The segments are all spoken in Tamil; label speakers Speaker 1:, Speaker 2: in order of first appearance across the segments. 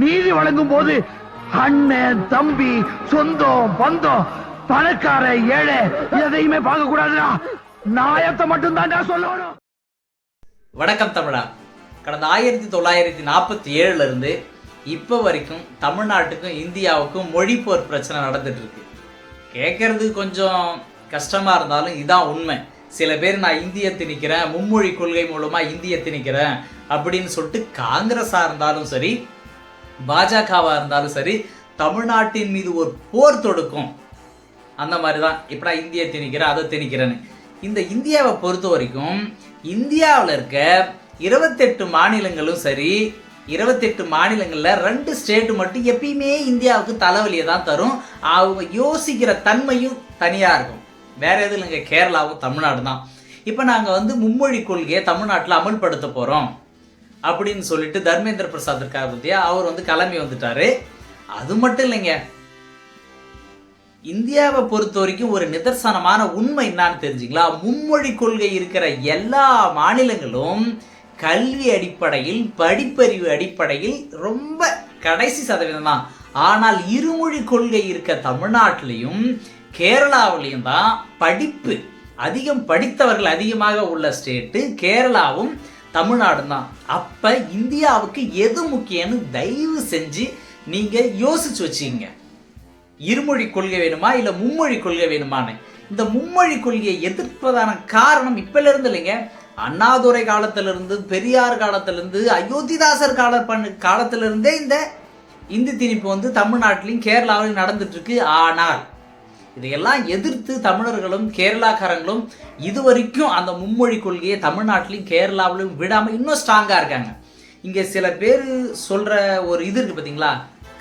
Speaker 1: நீதி வழங்கும் போது அண்ணன் தம்பி சொந்தம் பந்தம் பணக்கார ஏழை எதையுமே பார்க்க கூடாதுடா நாயத்தை மட்டும் சொல்லணும்.
Speaker 2: வணக்கம் தமிழா. கடந்த ஆயிரத்தி தொள்ளாயிரத்தி நாற்பத்தி ஏழுல இருந்து இப்போ வரைக்கும் தமிழ்நாட்டுக்கும் இந்தியாவுக்கும் மொழி போர் பிரச்சனை நடந்துட்டு இருக்கு. கேட்கறது கொஞ்சம் கஷ்டமா இருந்தாலும் இதான் உண்மை. சில பேர் நான் இந்திய திணிக்கிறேன் மும்மொழி கொள்கை மூலமா இந்திய திணிக்கிறேன் அப்படின்னு சொல்லிட்டு காங்கிரஸா இருந்தாலும் சரி பாஜகவா இருந்தாலும் சரி தமிழ்நாட்டின் மீது ஒரு போர் தொடுக்கும். அந்த மாதிரி தான் இப்படா இந்தியை திணிக்கிறேன் அதை திணிக்கிறேன்னு. இந்த இந்தியாவை பொறுத்த வரைக்கும் இந்தியாவில் இருக்க இருபத்தெட்டு மாநிலங்களும் சரி இருபத்தெட்டு மாநிலங்களில் ரெண்டு ஸ்டேட்டு மட்டும் எப்பயுமே இந்தியாவுக்கு தலைவலியை தான் தரும். அவங்க யோசிக்கிற தன்மையும் தனியாக இருக்கும். வேற எதுவும் இல்லைங்க கேரளாவும் தமிழ்நாடு தான் இப்போ நாங்கள் வந்து மும்மொழி கொள்கையை தமிழ்நாட்டில் அமல்படுத்த போகிறோம் அப்படின்னு சொல்லிட்டு தர்மேந்திர பிரசாத் இருக்கார் பத்தியா அவர் வந்து கிளம்பி வந்துட்டாரு. அது மட்டும் இல்லைங்க. இந்தியாவை பொறுத்த வரைக்கும் ஒரு நிதர்சனமான உண்மை என்னன்னு தெரிஞ்சுங்களா? மும்மொழி கொள்கை இருக்கிற எல்லா மாநிலங்களும் கல்வி அடிப்படையில் படிப்பறிவு அடிப்படையில் ரொம்ப கடைசி சதவீதம் தான். ஆனால் இருமொழி கொள்கை இருக்க தமிழ்நாட்டிலையும் கேரளாவிலையும் தான் படிப்பு அதிகம் படித்தவர்கள் அதிகமாக உள்ள ஸ்டேட்டு கேரளாவும் தமிழ்நாடு தான் அப்போ இந்தியாவுக்கு எது முக்கியம்னு தயவு செஞ்சு நீங்கள் யோசிச்சு வச்சுக்கங்க. இருமொழி கொள்கை வேணுமா இல்லை மும்மொழி கொள்கை வேணுமான்னு? இந்த மும்மொழி கொள்கையை எதிர்ப்பதான காரணம் இப்போலேருந்து இல்லைங்க. அண்ணாதுரை காலத்திலிருந்து பெரியார் காலத்திலிருந்து அயோத்திதாசர் கால பண்ணு காலத்திலிருந்தே இந்த இந்தி திணிப்பு வந்து தமிழ்நாட்டிலையும் கேரளாவிலையும் நடந்துட்டுருக்கு ஆனால் இதையெல்லாம் எதிர்த்து தமிழர்களும் கேரளாக்காரங்களும் இதுவரைக்கும் அந்த மும்மொழி கொள்கையை தமிழ்நாட்டிலையும் கேரளாவிலும் விடாமல் இன்னும் ஸ்ட்ராங்காக இருக்காங்க. இங்கே சில பேர் சொல்கிற ஒரு இது இருக்குது பார்த்தீங்களா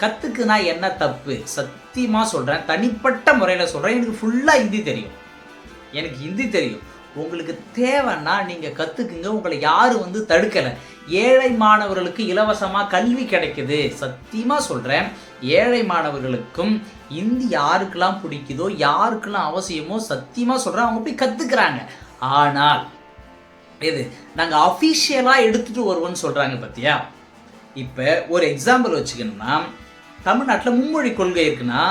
Speaker 2: கற்றுக்குனா என்ன தப்பு? சத்தியமாக சொல்கிறேன் தனிப்பட்ட முறையில் சொல்கிறேன் எனக்கு ஃபுல்லாக ஹிந்தி தெரியும். எனக்கு ஹிந்தி தெரியும். உங்களுக்கு தேவைன்னா நீங்கள் கற்றுக்குங்க உங்களை யாரும் வந்து தடுக்கலை. ஏழை மாணவர்களுக்கு இலவசமாக கல்வி கிடைக்குது. சத்தியமாக சொல்கிறேன் ஏழை மாணவர்களுக்கும் இந்தி யாருக்கெல்லாம் பிடிக்குதோ யாருக்கெல்லாம் அவசியமோ சத்தியமாக சொல்கிறேன் அவங்க போய் கற்றுக்குறாங்க ஆனால் இது நாங்கள் அஃபிஷியலாக எடுத்துகிட்டு வருவோம்னு சொல்கிறாங்க பார்த்தியா இப்போ ஒரு எக்ஸாம்பிள் வச்சுக்கணும்னா தமிழ்நாட்டில் மும்மொழி கொள்கை இருக்குன்னா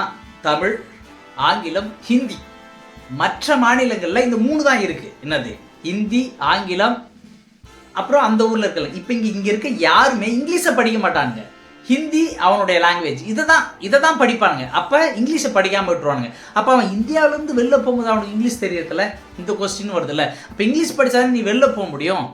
Speaker 2: தமிழ் ஆங்கிலம் ஹிந்தி. மற்ற மாநிலங்களில் இந்த மூணு தான் இருக்கு. என்னது? ஹிந்தி ஆங்கிலம் அப்புறம் அந்த ஊர்ல இருக்கல. இப்போ இங்க இங்க இருக்க யாருமே இங்கிலீஷை படிக்க மாட்டாங்க ஹிந்தி அவனுடைய லாங்குவேஜ் இதை தான் இதை தான் படிப்பானுங்க. அப்போ இங்கிலீஷை படிக்காம விட்டுருவானுங்க. அப்போ அவன் இந்தியாவிலேருந்து வெளில போகும்போது அவனுக்கு இங்கிலீஷ் தெரியறதுல இந்த கொஸ்டின் வருதுல்ல. அப்போ இங்கிலீஷ் படிச்சாலும் நீ வெளில போக முடியும்.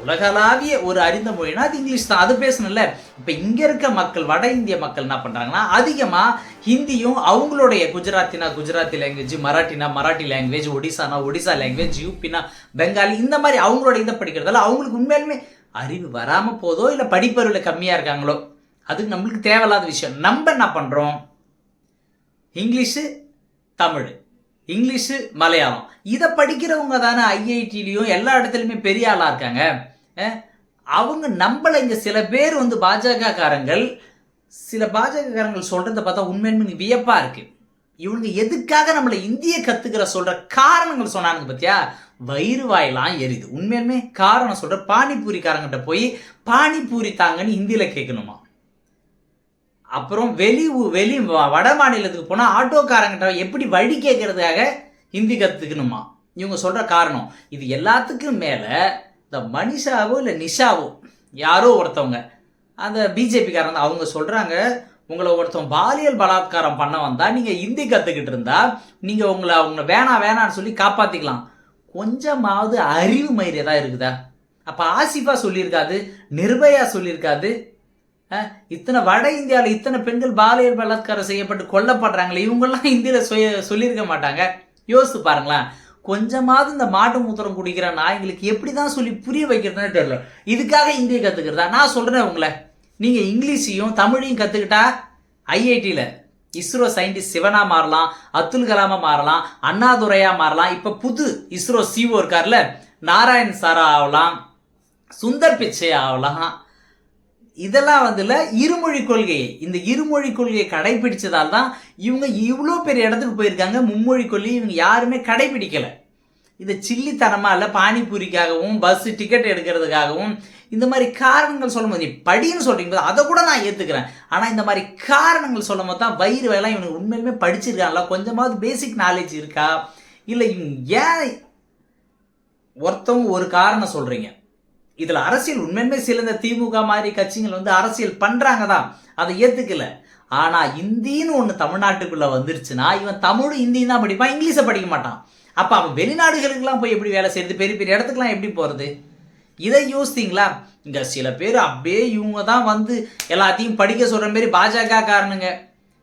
Speaker 2: உலகளாவிய ஒரு அறிந்த மொழினா அது இங்கிலீஷ் தான். அது பேசணும்ல. இப்போ இங்க இருக்க மக்கள் வட இந்திய மக்கள் என்ன பண்றாங்கன்னா அதிகமா ஹிந்தியும் அவங்களுடைய குஜராத்தினா குஜராத்தி லாங்குவேஜ் மராட்டினா மராட்டி லாங்குவேஜ் ஒடிசானா ஒடிசா லாங்குவேஜ் யூபினா பெங்காலி இந்த மாதிரி அவங்களோட இதை படிக்கிறதால அவங்களுக்கு உண்மையாலுமே அறிவு வராம போதோ இல்லை படிப்பறிவில் கம்மியா இருக்காங்களோ? அது நம்மளுக்கு தேவையில்லாத விஷயம். நம்ம என்ன பண்றோம்? இங்கிலீஷு தமிழ். இங்கிலீஷு மலையாளம். இதை படிக்கிறவங்க தானே ஐஐடிலையும் எல்லா இடத்துலையுமே பெரிய ஆளாக இருக்காங்க. அவங்க நம்மளை இங்கே சில பேர் வந்து பாஜகக்காரங்கள் சில பாஜகக்காரங்கள் சொல்கிறத பார்த்தா உண்மையுமே வியப்பாக இருக்குது இவங்க எதுக்காக நம்மளை இந்திய கத்துக்கிற சொல்ற காரணங்கள் சொன்னானுங்க பார்த்தியா வயிறு வாயெல்லாம் எரியுது. உண்மையுமே காரணம் சொல்ற பானிபூரிக்காரங்கிட்ட போய் பானிபூரி தாங்கன்னு ஹிந்தியில கேட்கணுமா? அப்புறம் வெளி வெளி வட மாநிலத்துக்கு போனால் ஆட்டோக்காரங்கிட்ட எப்படி வழி கேட்கறதுக்காக ஹிந்தி கற்றுக்கணுமா இவங்க சொல்கிற காரணம் இது எல்லாத்துக்கும் மேலே இந்த மனிஷாவோ இல்லை நிஷாவோ யாரோ ஒருத்தவங்க அந்த பிஜேபிக்காரங்க அவங்க சொல்கிறாங்க உங்களை ஒருத்தன் பாலியல் பலாத்காரம் பண்ண வந்தால் நீங்கள் ஹிந்தி கற்றுக்கிட்டு இருந்தா நீங்கள் உங்களை அவங்க வேணாம் வேணாம்னு சொல்லி காப்பாற்றிக்கலாம் கொஞ்சமாவது அறிவு மயிர் இருக்குதா? அப்போ ஆசிஃபா சொல்லியிருக்காது நிர்பயா சொல்லியிருக்காது இத்தனை வட இந்தியாவில் இத்தனை பெண்கள் பாலியல் பலாத்காரம் செய்யப்பட்டு கொல்லப்படுறாங்களே இவங்கெல்லாம் இந்தியில் சொ- சொல்லியிருக்க மாட்டாங்க. யோசித்து பாருங்களேன். கொஞ்சமாவது இந்த மாட்டு மூத்திரம் குடிக்கிற நாய்களுக்கு எப்படி தான் சொல்லி புரிய வைக்கிறதுன்னு தெரியல. இதுக்காக இந்தியை கற்றுக்கிறதா நான் சொல்கிறேன் உங்களை. நீங்கள் இங்கிலீஷையும் தமிழையும் கற்றுக்கிட்டா ஐஐடியில் இஸ்ரோ சயின்டிஸ்ட் சிவனா மாறலாம் அப்துல் கலாமா மாறலாம் அண்ணாதுரையா மாறலாம். இப்போ புது இஸ்ரோ சிஓ இருக்கார்ல நாராயண் சாரா ஆகலாம் சுந்தர் பிச்சை ஆகலாம் இதெல்லாம் வந்துல இருமொழி கொள்கை இந்த இருமொழி கொள்கையை கடைபிடிச்சதால் தான் இவங்க இவ்வளோ பெரிய இடத்துக்கு போயிருக்காங்க மும்மொழி கொள்கையை இவங்க யாருமே கடைபிடிக்கலை. இதை சில்லித்தனமாக இல்லை பானிபூரிக்காகவும் பஸ் டிக்கெட் எடுக்கிறதுக்காகவும் இந்த மாதிரி காரணங்கள் சொல்லும்போது நீ படின்னு சொல்றீங்க அதை கூட நான் ஏற்றுக்கிறேன் ஆனால் இந்த மாதிரி காரணங்கள் சொல்லும் போது தான் வயிறு வேலை இவனுக்கு உண்மையிலுமே படிச்சிருக்காங்களா? கொஞ்சமாவது பேசிக் நாலேஜ் இருக்கா? இல்லை இவங்க ஏன் ஒருத்தவங்க ஒரு காரணம் சொல்கிறீங்க இதுல அரசியல் உண்மையுமே சிலந்த திமுக மாதிரி கட்சிகள் வந்து அரசியல் பண்றாங்க தான் அதை ஏத்துக்கல. ஆனா இந்தின்னு ஒன்று தமிழ்நாட்டுக்குள்ள வந்துருச்சுன்னா இவன் தமிழும் இந்தியும் தான் படிப்பான் இங்கிலீஷை படிக்க மாட்டான். அப்ப அவன் வெளிநாடுகளுக்கெல்லாம் போய் எப்படி வேலை செய்யறது பெரிய பெரிய இடத்துக்குலாம் எப்படி போறது? இதை யோசித்தீங்களா? இங்க சில பேர் அப்படியே இவங்க தான் வந்து எல்லாத்தையும் படிக்க சொல்ற மாதிரி பாஜக காரணங்க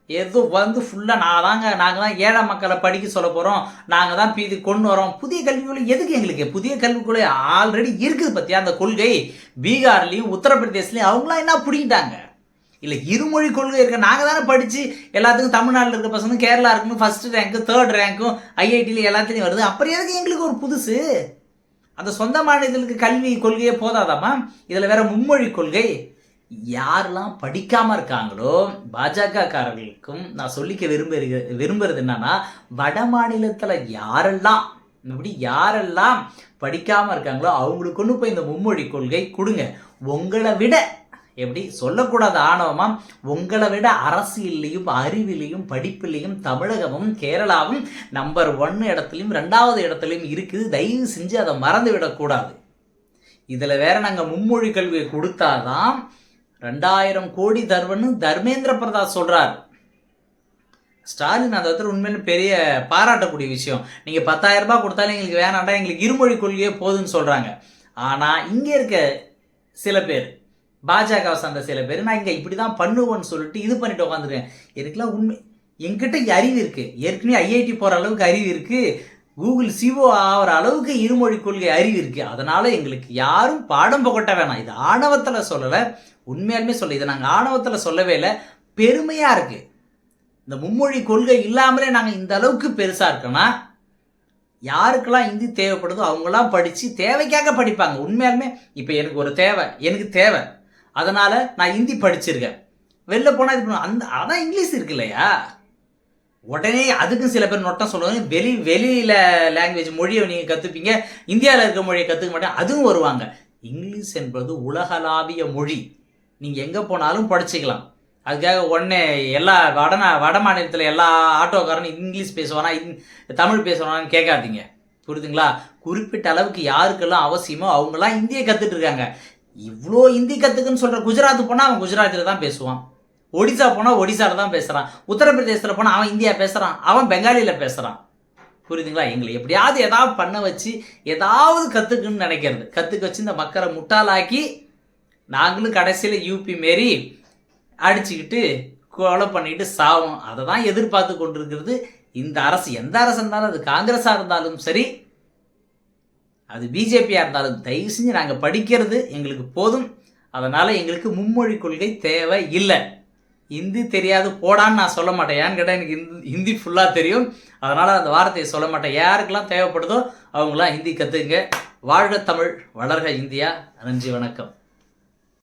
Speaker 2: எதுவும் வந்து ஃபுல்லாக நான் தாங்க நாங்கள் தான் ஏழை மக்களை படிக்க சொல்ல போகிறோம் நாங்கள் தான் இது கொண்டு வரோம். புதிய கல்விக் கொள்கை எதுக்கு எங்களுக்கு? புதிய கல்விக் கொள்கை ஆல்ரெடி இருக்குது பற்றியா அந்த கொள்கை? பீகார்லேயும் உத்தரப்பிரதேஷ்லேயும் அவங்களாம் என்ன பிடிக்கிட்டாங்க இல்லை இருமொழி கொள்கை இருக்க. நாங்கள் தானே படித்து எல்லாத்துக்கும் தமிழ்நாட்டில் இருக்கிற பசங்க கேரளா இருக்கணும் ஃபஸ்ட்டு ரேங்க்கு தேர்ட் ரேங்க்கும் ஐஐடியில் எல்லாத்துலேயும் வருது. அப்புறம் எதுக்கு எங்களுக்கு ஒரு புதுசு? அந்த சொந்த மாநிலங்களுக்கு கல்வி கொள்கையே போதாதாம்மா? இதில் வேற மும்மொழி கொள்கை. யாரெல்லாம் படிக்காம இருக்காங்களோ பாஜகக்காரர்களுக்கும் நான் சொல்லிக்க விரும்புகிற விரும்புறது என்னன்னா வட மாநிலத்தில் யாரெல்லாம் இப்படி யாரெல்லாம் படிக்காம இருக்காங்களோ அவங்களுக்கு கொண்டு போய் இந்த மும்மொழி கொள்கை கொடுங்க. உங்களை விட எப்படி சொல்லக்கூடாது ஆணவமா உங்களை விட அரசியல்லையும் அறிவிலையும் படிப்பிலையும் தமிழகமும் கேரளாவும் நம்பர் ஒன்னு இடத்துலையும் ரெண்டாவது இடத்துலையும் இருக்குது. தயவு செஞ்சு அதை மறந்து விடக்கூடாது இதில் வேற நாங்கள் மும்மொழி கல்வியை கொடுத்தாதான் ரெண்டாயிரம் கோடி தருவன்னு தர்மேந்திர பிரதாப் சொல்கிறார் ஸ்டாலின் அந்த இடத்துல உண்மையில பெரிய பாராட்டக்கூடிய விஷயம். நீங்கள் பத்தாயிரம் ரூபாய் கொடுத்தாலும் எங்களுக்கு வேணாண்டா எங்களுக்கு இருமொழி கொள்கையே போதுன்னு சொல்கிறாங்க ஆனால் இங்கே இருக்க சில பேர் பாஜக சார்ந்த சில பேர் நான் இங்கே இப்படி தான் பண்ணுவோன்னு சொல்லிட்டு இது பண்ணிட்டு உட்காந்துருக்கேன் எனக்குலாம் உண்மை என்கிட்ட அறிவு இருக்குது ஏற்கனவே ஐஐடி போகிற அளவுக்கு அறிவு இருக்குது கூகுள் சிஓ ஆகிற அளவுக்கு இருமொழி கொள்கை அறிவு இருக்கு. அதனால எங்களுக்கு யாரும் பாடம் புகட்ட வேணாம். இது ஆணவத்தில் சொல்லலை. உண்மையாலுமே சொல்ல இதை நாங்கள் ஆணவத்தில் சொல்லவே இல்லை. பெருமையாக இருக்கு. இந்த மும்மொழி கொள்கை இல்லாமலே நாங்கள் இந்த அளவுக்கு பெருசாக இருக்கோன்னா யாருக்கெல்லாம் ஹிந்தி தேவைப்படுதோ அவங்களாம் படித்து தேவைக்காக படிப்பாங்க. உண்மையாலுமே இப்போ எனக்கு ஒரு தேவை எனக்கு தேவை. அதனால் நான் ஹிந்தி படிச்சிருக்கேன். வெளில போனால் இது பண்ணுவேன். அந்த அதான் இங்கிலீஷ் இருக்கு இல்லையா? உடனே அதுக்கும் சில பேர் நொட்டம் சொல்லுவாங்க. வெளி வெளியில் லாங்குவேஜ் மொழியை நீங்கள் கற்றுப்பீங்க இந்தியாவில் இருக்க மொழியை கற்றுக்க மாட்டேன். அதுவும் வருவாங்க. இங்கிலீஷ் என்பது உலகளாவிய மொழி. நீங்கள் எங்கே போனாலும் படிச்சுக்கலாம். அதுக்காக உடனே எல்லா வட வட மாநிலத்தில் எல்லா ஆட்டோக்காரனும் இங்கிலீஷ் பேசுவானா இந் தமிழ் பேசுவானான்னு கேட்காதீங்க. புரியுதுங்களா? குறிப்பிட்ட அளவுக்கு யாருக்கெல்லாம் அவசியமோ அவங்கெல்லாம் இந்தியை கற்றுட்டு இருக்காங்க. இவ்வளோ ஹிந்தி கற்றுக்குன்னு சொல்கிற குஜராத் போனால் அவன் குஜராத்தில் தான் பேசுவான். ஒடிசா போனால் ஒடிசாவில் தான் பேசுகிறான் உத்தரப்பிரதேசத்தில் போனால் அவன் இந்தியா பேசுகிறான் அவன் பெங்காலியில் பேசுகிறான் புரியுதுங்களா? எங்களை எப்படியாவது ஏதாவது பண்ண வச்சு ஏதாவது கற்றுக்குன்னு நினைக்கிறது. கற்றுக்க வச்சு இந்த மக்களை முட்டாளாக்கி நாங்களும் கடைசியில் யூபி மாரி அடிச்சுக்கிட்டு கொலை பண்ணிட்டு சாவோம். அதை தான் எதிர்பார்த்து கொண்டிருக்கிறது. இந்த அரசு எந்த அரசு இருந்தாலும் அது காங்கிரஸாக இருந்தாலும் சரி அது பிஜேபியாக இருந்தாலும் தயவு செஞ்சு நாங்கள் படிக்கிறது எங்களுக்கு போதும். அதனால் எங்களுக்கு மும்மொழி கொள்கை தேவை இல்லை ஹிந்தி தெரியாது போடான்னு நான் சொல்ல மாட்டேன். ஏன்னு கேட்டால் எனக்கு ஹிந்தி ஹிந்தி ஃபுல்லாக தெரியும். அதனால் அந்த வார்த்தையை சொல்ல மாட்டேன். யாருக்கெல்லாம் தேவைப்படுதோ அவங்களாம் ஹிந்தி கற்றுங்க வாழ்க தமிழ் வளர்க இந்தியா. நன்றி வணக்கம்.